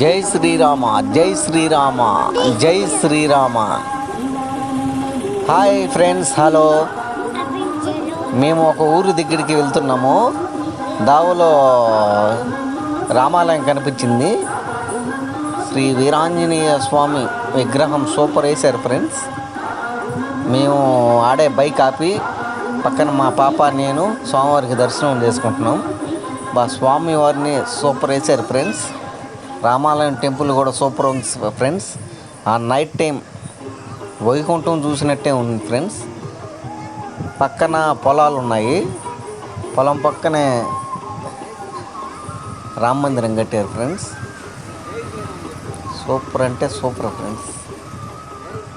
జై శ్రీరామ జై శ్రీరామ జై శ్రీరామ. హాయ్ ఫ్రెండ్స్ హలో మేము ఒక ఊరి దగ్గరికి వెళ్తున్నాము. దావలో రామాలయం కనిపించింది. శ్రీ వీరాంజనేయ స్వామి విగ్రహం సూపర్ వేశారు ఫ్రెండ్స్ మేము ఆడే బైక్ ఆపి పక్కన మా పాప నేను స్వామివారికి దర్శనం చేసుకుంటున్నాం. బా స్వామి వారిని సూపర్ వేశారు ఫ్రెండ్స్ రామాలయం టెంపుల్ కూడా సూపర్ ఉంది ఫ్రెండ్స్. ఆ నైట్ టైం వైకుంఠం చూసినట్టే ఉంది ఫ్రెండ్స్. పక్కన పొలాలు ఉన్నాయి. పొలం పక్కనే రామ మందిరం కట్టారు ఫ్రెండ్స్. సూపర్ అంటే సూపర్ ఫ్రెండ్స్.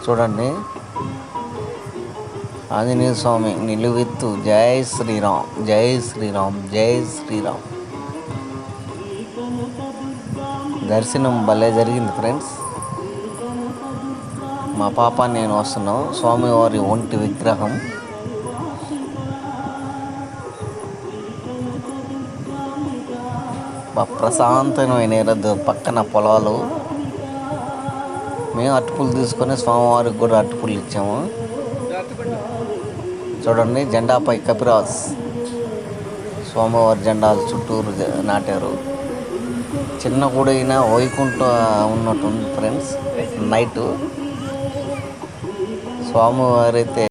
చూడండి. ఆంజనేయ స్వామి నిలువెత్తు. జై శ్రీరామ్ జై శ్రీరామ్ జై శ్రీరామ్. దర్శనం భలే జరిగింది ఫ్రెండ్స్. మా పాప నేను వస్తున్నాం. స్వామివారి ఒంటి విగ్రహం. ప్రశాంతమైన రద్దు పక్కన పొలాలు. మేము అటుపులు తీసుకొని స్వామివారికి కూడా అటుపులు ఇచ్చాము. చూడండి జెండాపై కపిరాజ్. స్వామివారి జెండాలు చుట్టూరు నాటారు. చిన్న గుడి వైకుంఠ ఉన్నట్టుంది ఫ్రెండ్స్ నైట్ స్వామివారైతే